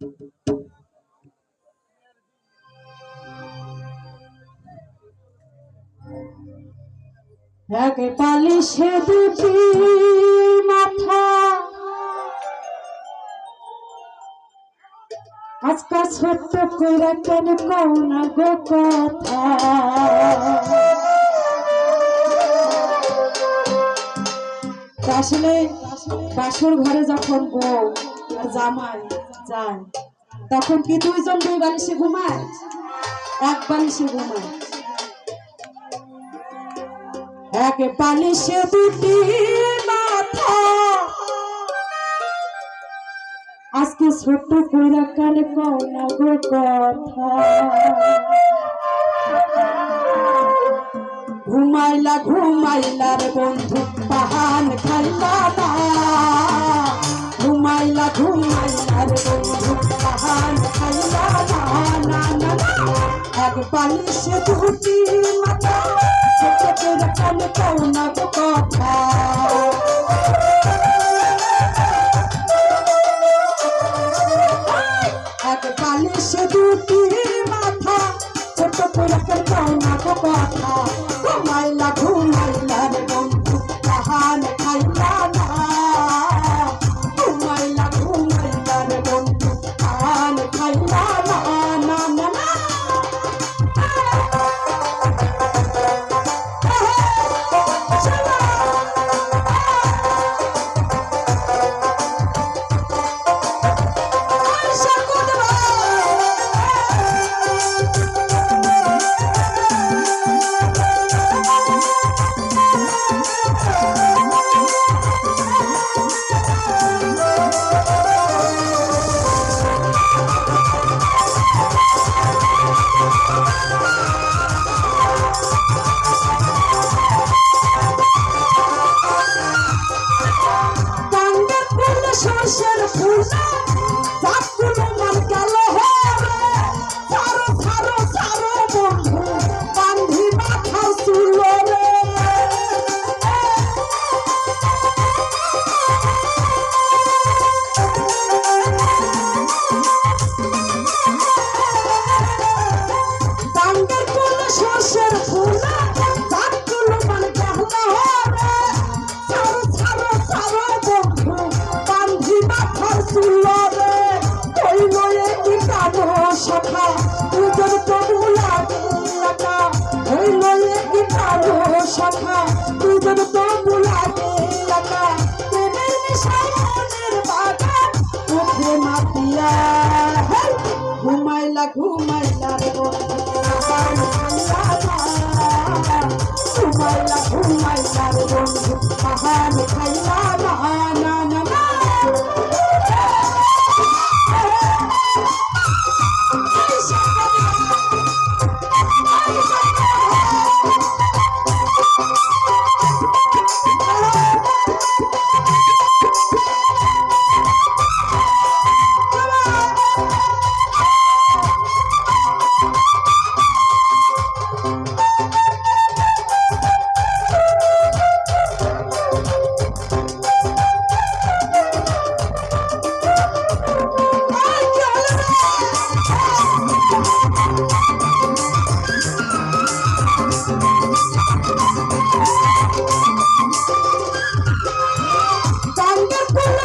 এক পালিশে দুটি মাথা। আজকাল ছোট্ট কইরা কেন কও না গো কথা? আসলে বাসর ঘরে যখন বউ আর জামাই তখন কি দুইজন দুই বালিশে ঘুমায়? এক বালিশে ঘুমায়। এক বালিশে দুটি মাথা। আজকে ছোট্ট কইরা কানে কও গো কথা। ঘুমাইলা ঘুমাইলা রে বন্ধু পাহান খাইলা এক বালিশে দুটি মাথা ছোট করে কানে কও না তো কথা বন্ধু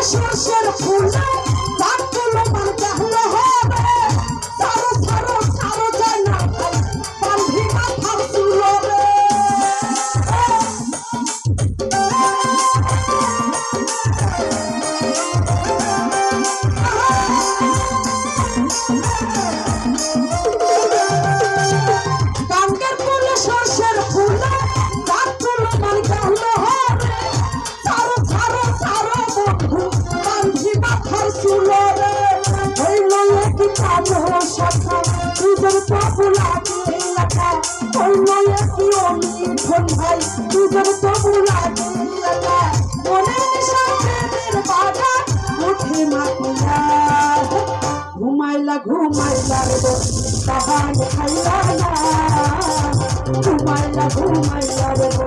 সরষের ফুল। এলাকা হইল কি অমিঠন ভাই তুজোর তবু লাগে এলাকা মনের সাথের বাধা উঠে মাতিয়া ঘুমাইলা ঘুমাইলা রে তাহার খাইলা না ঘুমাইলা ঘুমাইলা রে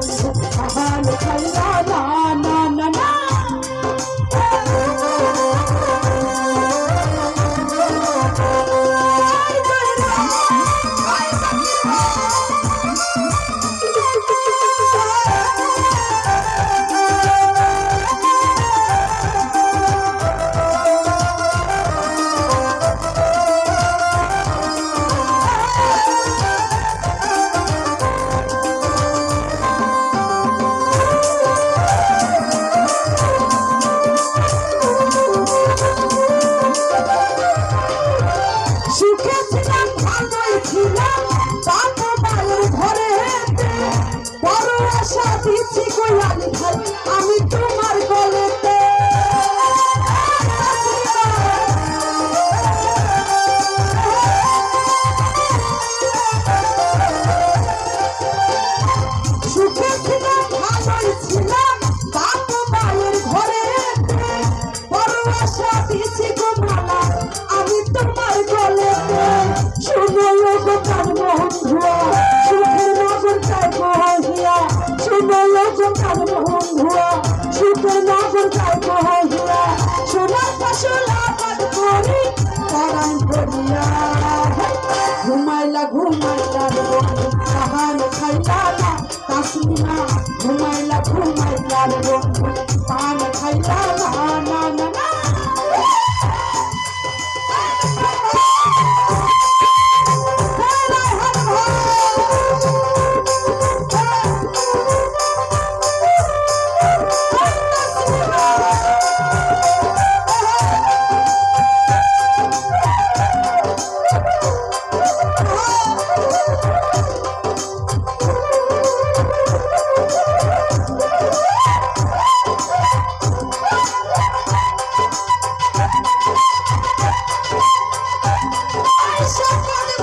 I'm in.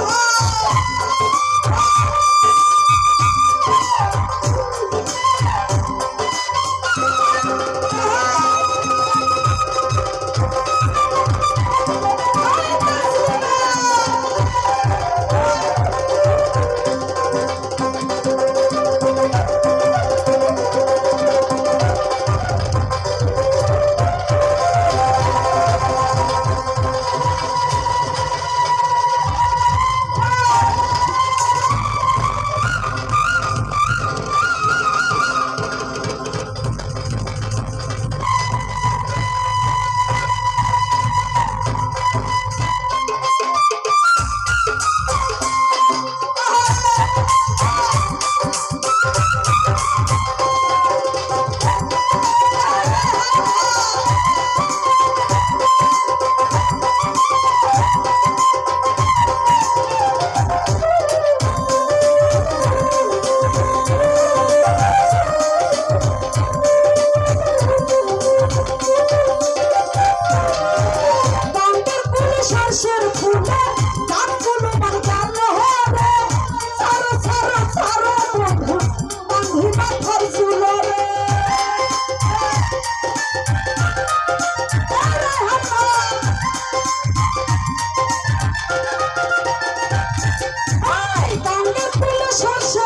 Oh!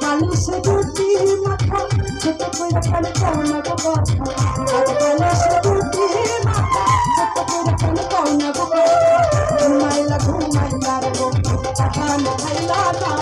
কালুষে দুটি মাথা ছোট করে কানে কৌনা গো কথা আজ কালুষে দুটি মাথা ছোট করে কানে কৌনা গো কথা ঘুমাইলা ঘুমাইলা রে গো কথা না খাইলা